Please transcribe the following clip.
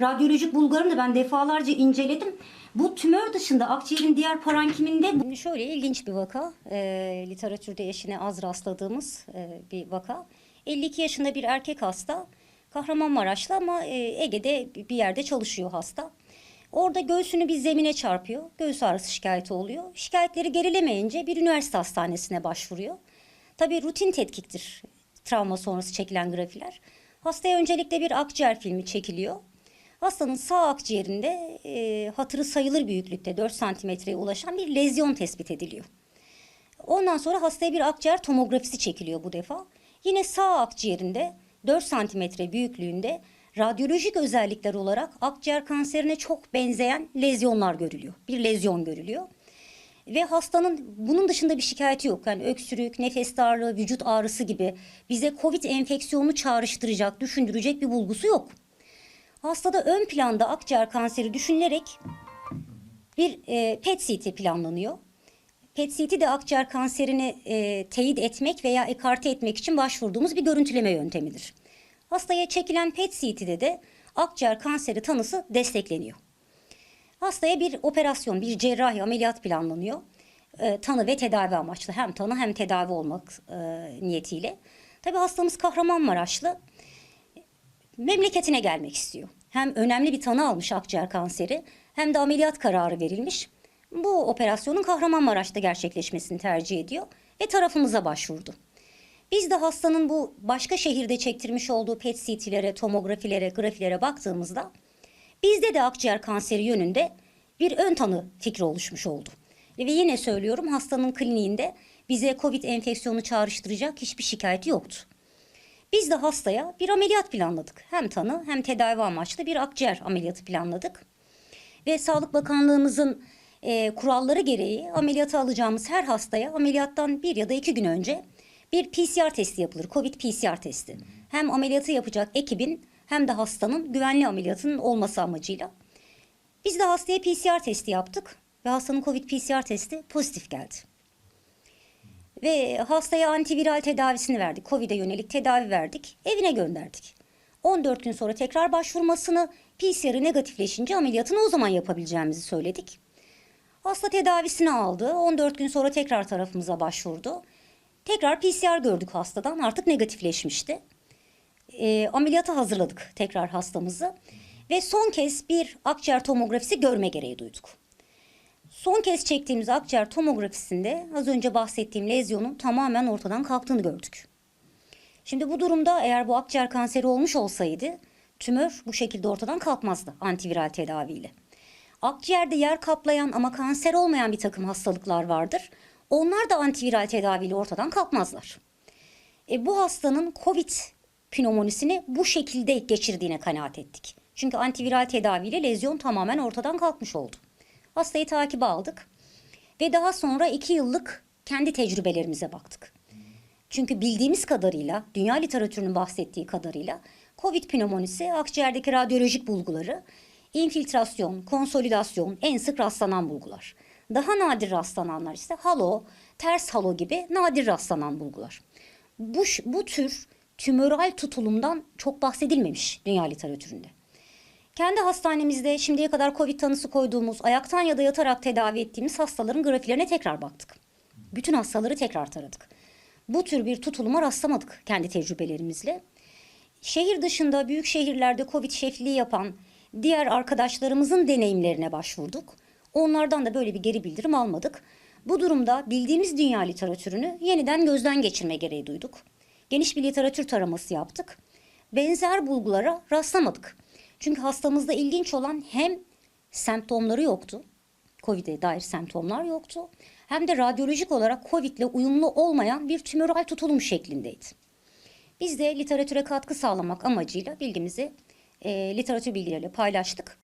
Radyolojik bulgularını da ben defalarca inceledim. Bu tümör dışında akciğerin diğer parankiminde... Şöyle ilginç bir vaka. E, literatürde eşine az rastladığımız e, bir vaka. 52 yaşında bir erkek hasta. Kahramanmaraşlı ama e, Ege'de bir yerde çalışıyor hasta. Orada göğsünü bir zemine çarpıyor. Göğüs ağrısı şikayeti oluyor. Şikayetleri gerilemeyince bir üniversite hastanesine başvuruyor. Tabii rutin tetkiktir travma sonrası çekilen grafiler. Hastaya öncelikle bir akciğer filmi çekiliyor. Hastanın sağ akciğerinde e, hatırı sayılır büyüklükte 4 santimetreye ulaşan bir lezyon tespit ediliyor. Ondan sonra hastaya bir akciğer tomografisi çekiliyor bu defa. Yine sağ akciğerinde 4 santimetre büyüklüğünde radyolojik özellikler olarak akciğer kanserine çok benzeyen lezyonlar görülüyor. Bir lezyon görülüyor. Ve hastanın bunun dışında bir şikayeti yok. Yani öksürük, nefes darlığı, vücut ağrısı gibi bize COVID enfeksiyonu çağrıştıracak, düşündürecek bir bulgusu yok. Hastada ön planda akciğer kanseri düşünülerek bir e, PET-CT planlanıyor. PET-CT de akciğer kanserini e, teyit etmek veya ekarte etmek için başvurduğumuz bir görüntüleme yöntemidir. Hastaya çekilen PET-CT'de de akciğer kanseri tanısı destekleniyor. Hastaya bir operasyon, bir cerrahi ameliyat planlanıyor. E, tanı ve tedavi amaçlı. Hem tanı hem tedavi olmak e, niyetiyle. Tabii hastamız Kahramanmaraşlı. Memleketine gelmek istiyor. Hem önemli bir tanı almış akciğer kanseri hem de ameliyat kararı verilmiş. Bu operasyonun Kahramanmaraş'ta gerçekleşmesini tercih ediyor ve tarafımıza başvurdu. Biz de hastanın bu başka şehirde çektirmiş olduğu PET-CT'lere, tomografilere, grafilere baktığımızda bizde de akciğer kanseri yönünde bir ön tanı fikri oluşmuş oldu. Ve yine söylüyorum hastanın kliniğinde bize COVID enfeksiyonu çağrıştıracak hiçbir şikayeti yoktu. Biz de hastaya bir ameliyat planladık. Hem tanı hem tedavi amaçlı bir akciğer ameliyatı planladık. Ve Sağlık Bakanlığımızın e, kuralları gereği ameliyata alacağımız her hastaya ameliyattan bir ya da iki gün önce bir PCR testi yapılır. Covid PCR testi. Hem ameliyatı yapacak ekibin hem de hastanın güvenli ameliyatının olması amacıyla. Biz de hastaya PCR testi yaptık ve hastanın Covid PCR testi pozitif geldi. Ve hastaya antiviral tedavisini verdik. Covid'e yönelik tedavi verdik. Evine gönderdik. 14 gün sonra tekrar başvurmasını PCR'ı negatifleşince ameliyatını o zaman yapabileceğimizi söyledik. Hasta tedavisini aldı. 14 gün sonra tekrar tarafımıza başvurdu. Tekrar PCR gördük hastadan. Artık negatifleşmişti. E, ameliyata hazırladık tekrar hastamızı. Ve son kez bir akciğer tomografisi görme gereği duyduk. Son kez çektiğimiz akciğer tomografisinde az önce bahsettiğim lezyonun tamamen ortadan kalktığını gördük. Şimdi bu durumda eğer bu akciğer kanseri olmuş olsaydı tümör bu şekilde ortadan kalkmazdı antiviral tedaviyle. Akciğerde yer kaplayan ama kanser olmayan bir takım hastalıklar vardır. Onlar da antiviral tedaviyle ortadan kalkmazlar. E, bu hastanın COVID pneumonisini bu şekilde geçirdiğine kanaat ettik. Çünkü antiviral tedaviyle lezyon tamamen ortadan kalkmış oldu. Hastayı takibe aldık ve daha sonra iki yıllık kendi tecrübelerimize baktık. Çünkü bildiğimiz kadarıyla, dünya literatürünün bahsettiği kadarıyla COVID pneumonisi akciğerdeki radyolojik bulguları, infiltrasyon, konsolidasyon en sık rastlanan bulgular. Daha nadir rastlananlar ise halo, ters halo gibi nadir rastlanan bulgular. Bu, bu tür tümöral tutulumdan çok bahsedilmemiş dünya literatüründe. Kendi hastanemizde şimdiye kadar COVID tanısı koyduğumuz, ayaktan ya da yatarak tedavi ettiğimiz hastaların grafilerine tekrar baktık. Bütün hastaları tekrar taradık. Bu tür bir tutuluma rastlamadık kendi tecrübelerimizle. Şehir dışında büyük şehirlerde COVID şefliği yapan diğer arkadaşlarımızın deneyimlerine başvurduk. Onlardan da böyle bir geri bildirim almadık. Bu durumda bildiğimiz dünya literatürünü yeniden gözden geçirme gereği duyduk. Geniş bir literatür taraması yaptık. Benzer bulgulara rastlamadık. Çünkü hastamızda ilginç olan hem semptomları yoktu. COVID'e dair semptomlar yoktu. Hem de radyolojik olarak COVID ile uyumlu olmayan bir tümöral tutulum şeklindeydi. Biz de literatüre katkı sağlamak amacıyla bilgimizi e, literatür bilgileriyle paylaştık.